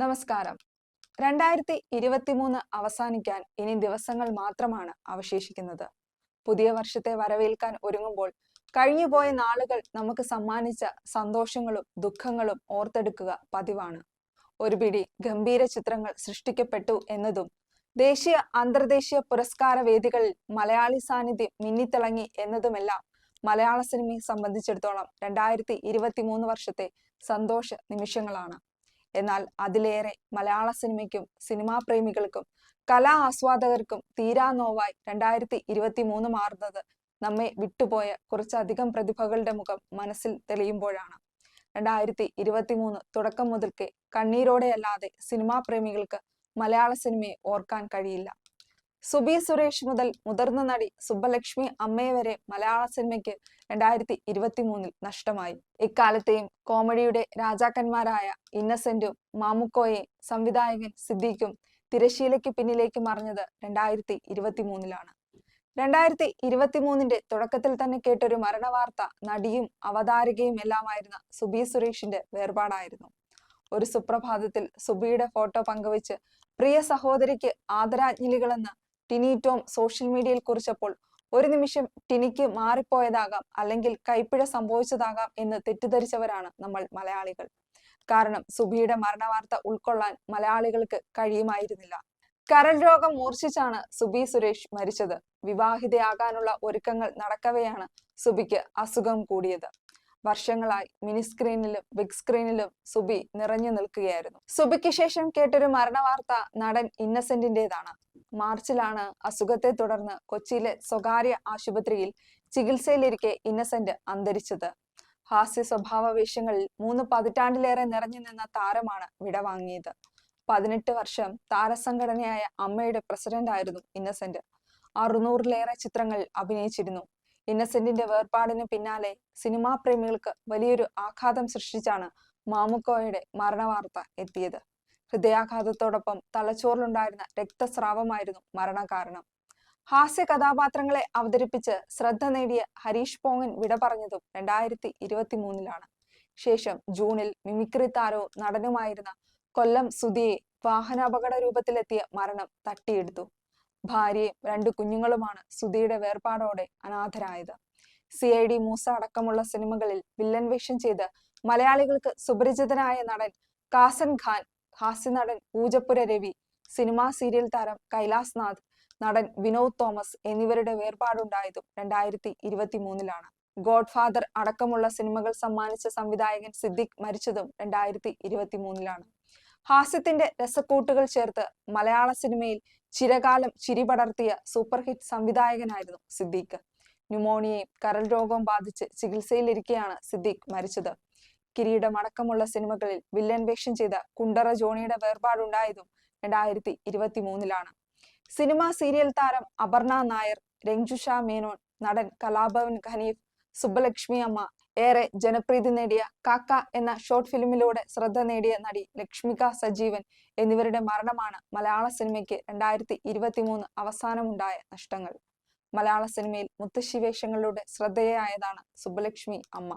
നമസ്കാരം. രണ്ടായിരത്തി ഇരുപത്തിമൂന്ന് അവസാനിക്കാൻ ഇനി ദിവസങ്ങൾ മാത്രമാണ് അവശേഷിക്കുന്നത്. പുതിയ വർഷത്തെ വരവേൽക്കാൻ ഒരുങ്ങുമ്പോൾ കഴിഞ്ഞുപോയ നാളുകൾ നമുക്ക് സമ്മാനിച്ച സന്തോഷങ്ങളും ദുഃഖങ്ങളും ഓർത്തെടുക്കുക പതിവാണ്. ഒരു പിടി ഗംഭീര ചിത്രങ്ങൾ സൃഷ്ടിക്കപ്പെട്ടു എന്നതും ദേശീയ അന്തർദേശീയ പുരസ്കാര വേദികളിൽ മലയാളി സാന്നിധ്യം മിന്നിത്തിളങ്ങി എന്നതുമെല്ലാം മലയാള സിനിമയെ സംബന്ധിച്ചിടത്തോളം രണ്ടായിരത്തി ഇരുപത്തി മൂന്ന് വർഷത്തെ സന്തോഷ നിമിഷങ്ങളാണ്. എന്നാൽ അതിലേറെ മലയാള സിനിമയ്ക്കും സിനിമാ പ്രേമികൾക്കും കലാ ആസ്വാദകർക്കും തീരാ നോവായി രണ്ടായിരത്തി ഇരുപത്തി മൂന്ന് മാറുന്നത് നമ്മെ വിട്ടുപോയ കുറച്ചധികം പ്രതിഭകളുടെ മുഖം മനസ്സിൽ തെളിയുമ്പോഴാണ്. രണ്ടായിരത്തി ഇരുപത്തി മൂന്ന് തുടക്കം മുതൽക്കേ കണ്ണീരോടെയല്ലാതെ സിനിമാ പ്രേമികൾക്ക് മലയാള സിനിമയെ ഓർക്കാൻ കഴിയില്ല. സുബി സുരേഷ് മുതൽ മുതിർന്ന നടി സുബ്ബലക്ഷ്മി അമ്മയെ വരെ മലയാള സിനിമയ്ക്ക് രണ്ടായിരത്തി ഇരുപത്തി മൂന്നിൽ നഷ്ടമായി. ഇക്കാലത്തെയും കോമഡിയുടെ രാജാക്കന്മാരായ ഇന്നസെന്റും മാമുക്കോയെ സംവിധായകൻ സിദ്ദീഖും തിരശീലയ്ക്ക് പിന്നിലേക്ക് മറിഞ്ഞത് രണ്ടായിരത്തി ഇരുപത്തി മൂന്നിലാണ് രണ്ടായിരത്തി ഇരുപത്തി മൂന്നിന്റെ തുടക്കത്തിൽ തന്നെ കേട്ടൊരു മരണവാർത്ത നടിയും അവതാരകയും എല്ലാമായിരുന്ന സുബി സുരേഷിന്റെ വേർപാടായിരുന്നു. ഒരു സുപ്രഭാതത്തിൽ സുബിയുടെ ഫോട്ടോ പങ്കുവച്ച് പ്രിയ സഹോദരിക്ക് ആദരാജ്ഞലികളെന്ന് ടിനി ടോം സോഷ്യൽ മീഡിയയിൽ കുറിച്ചപ്പോൾ ഒരു നിമിഷം ടിനിക്ക് മാറിപ്പോയതാകാം അല്ലെങ്കിൽ കൈപ്പിഴ സംഭവിച്ചതാകാം എന്ന് തെറ്റിദ്ധരിച്ചവരാണ് നമ്മൾ മലയാളികൾ. കാരണം സുബിയുടെ മരണവാർത്ത ഉൾക്കൊള്ളാൻ മലയാളികൾക്ക് കഴിയുമായിരുന്നില്ല. കരൾ രോഗം മൂർച്ഛിച്ചാണ് സുബി സുരേഷ് മരിച്ചത്. വിവാഹിതയാകാനുള്ള ഒരുക്കങ്ങൾ നടക്കവെയാണ് സുബിക്ക് അസുഖം കൂടിയത്. വർഷങ്ങളായി മിനി സ്ക്രീനിലും ബിഗ് സ്ക്രീനിലും സുബി നിറഞ്ഞു നിൽക്കുകയായിരുന്നു. സുബിക്ക് ശേഷം കേട്ടൊരു മരണവാർത്ത നടൻ ഇന്നസെന്റിന്റേതാണ്. മാർച്ചിലാണ് അസുഖത്തെ തുടർന്ന് കൊച്ചിയിലെ സ്വകാര്യ ആശുപത്രിയിൽ ചികിത്സയിലിരിക്കെ ഇന്നസെന്റ് അന്തരിച്ചത്. ഹാസ്യ സ്വഭാവ വേഷങ്ങളിൽ മൂന്ന് പതിറ്റാണ്ടിലേറെ നിറഞ്ഞു നിന്ന താരമാണ് വിടവാങ്ങിയത്. പതിനെട്ട് വർഷം താരസംഘടനയായ അമ്മയുടെ പ്രസിഡന്റ് ആയിരുന്നു ഇന്നസെന്റ്. അറുന്നൂറിലേറെ ചിത്രങ്ങൾ അഭിനയിച്ചിരുന്നു. ഇന്നസെന്റിന്റെ വേർപാടിന് പിന്നാലെ സിനിമാ പ്രേമികൾക്ക് വലിയൊരു ആഘാതം സൃഷ്ടിച്ചാണ് മാമുക്കോയുടെ മരണവാർത്ത എത്തിയത്. ഹൃദയാഘാതത്തോടൊപ്പം തലച്ചോറിലുണ്ടായിരുന്ന രക്തസ്രാവമായിരുന്നു മരണകാരണം ഹാസ്യ കഥാപാത്രങ്ങളെ അവതരിപ്പിച്ച് ശ്രദ്ധ നേടിയ ഹരീഷ് പോങ്ങൻ വിട പറഞ്ഞതും രണ്ടായിരത്തി ഇരുപത്തി മൂന്നിലാണ് ശേഷം ജൂണിൽ മിമിക്രി താരവും നടനുമായിരുന്ന കൊല്ലം സുധിയെ വാഹനാപകട രൂപത്തിലെത്തിയ മരണം തട്ടിയെടുത്തു. ഭാര്യയും രണ്ടു കുഞ്ഞുങ്ങളുമാണ് സുധിയുടെ വേർപാടോടെ അനാഥരായത്. സി ഐ ഡി മൂസ അടക്കമുള്ള സിനിമകളിൽ വില്ലൻ വേഷം ചെയ്ത് മലയാളികൾക്ക് സുപരിചിതനായ നടൻ കാസൻ ഖാൻ ഹാസ്യനടൻ പൂജപ്പുര രവി സിനിമാ സീരിയൽ താരം കൈലാസ് നാഥ് നടൻ വിനോദ് തോമസ് എന്നിവരുടെ വേർപാടുണ്ടായതും രണ്ടായിരത്തി ഇരുപത്തി മൂന്നിലാണ് ഗോഡ്ഫാദർ അടക്കമുള്ള സിനിമകൾ സമ്മാനിച്ച സംവിധായകൻ സിദ്ദിഖ് മരിച്ചതും രണ്ടായിരത്തി ഇരുപത്തി മൂന്നിലാണ് ഹാസ്യത്തിന്റെ രസക്കൂട്ടുകൾ ചേർത്ത് മലയാള സിനിമയിൽ ചിരകാലം ചിരി പടർത്തിയ സൂപ്പർ ഹിറ്റ് സംവിധായകനായിരുന്നു സിദ്ദീഖ്. ന്യൂമോണിയയും കരൾ രോഗവും ബാധിച്ച് ചികിത്സയിലിരിക്കെയാണ് സിദ്ദീഖ് മരിച്ചത്. കിരീടം അടക്കമുള്ള സിനിമകളിൽ വില്ലൻ വേഷം ചെയ്ത കുണ്ടറ ജോണിയുടെ വേർപാടുണ്ടായതും രണ്ടായിരത്തി ഇരുപത്തി മൂന്നിലാണ് സിനിമ സീരിയൽ താരം അപർണ നായർ രഞ്ജുഷ മേനോൻ നടൻ കലാഭവൻ ഖനീഫ് സുബ്ബലക്ഷ്മി അമ്മ ഏറെ ജനപ്രീതി നേടിയ കാക്ക എന്ന ഷോർട്ട് ഫിലിമിലൂടെ ശ്രദ്ധ നേടിയ നടി ലക്ഷ്മിക സജീവൻ എന്നിവരുടെ മരണമാണ് മലയാള സിനിമയ്ക്ക് രണ്ടായിരത്തി ഇരുപത്തി മൂന്ന് അവസാനമുണ്ടായ നഷ്ടങ്ങൾ. മലയാള സിനിമയിൽ മുത്തശ്ശി വേഷങ്ങളിലൂടെ ശ്രദ്ധേയായതാണ് സുബ്ബലക്ഷ്മി അമ്മ.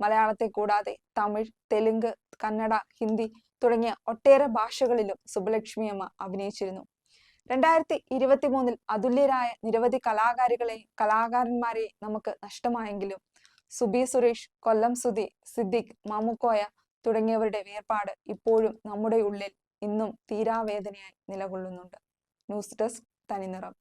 മലയാളത്തെ കൂടാതെ തമിഴ് തെലുങ്ക് കന്നഡ ഹിന്ദി തുടങ്ങിയ ഒട്ടേറെ ഭാഷകളിലും സുബലക്ഷ്മിയമ്മ അഭിനയിച്ചിരുന്നു. രണ്ടായിരത്തി ഇരുപത്തി മൂന്നിൽ അതുല്യരായ നിരവധി കലാകാരികളെയും കലാകാരന്മാരെയും നമുക്ക് നഷ്ടമായെങ്കിലും സുബി സുരേഷ് കൊല്ലം സുധി സിദ്ദിഖ് മാമുക്കോയ തുടങ്ങിയവരുടെ വേർപാട് ഇപ്പോഴും നമ്മുടെ ഉള്ളിൽ ഇന്നും തീരാവേദനയായി നിലകൊള്ളുന്നുണ്ട്. ന്യൂസ് ഡെസ്ക് തനിനിറം.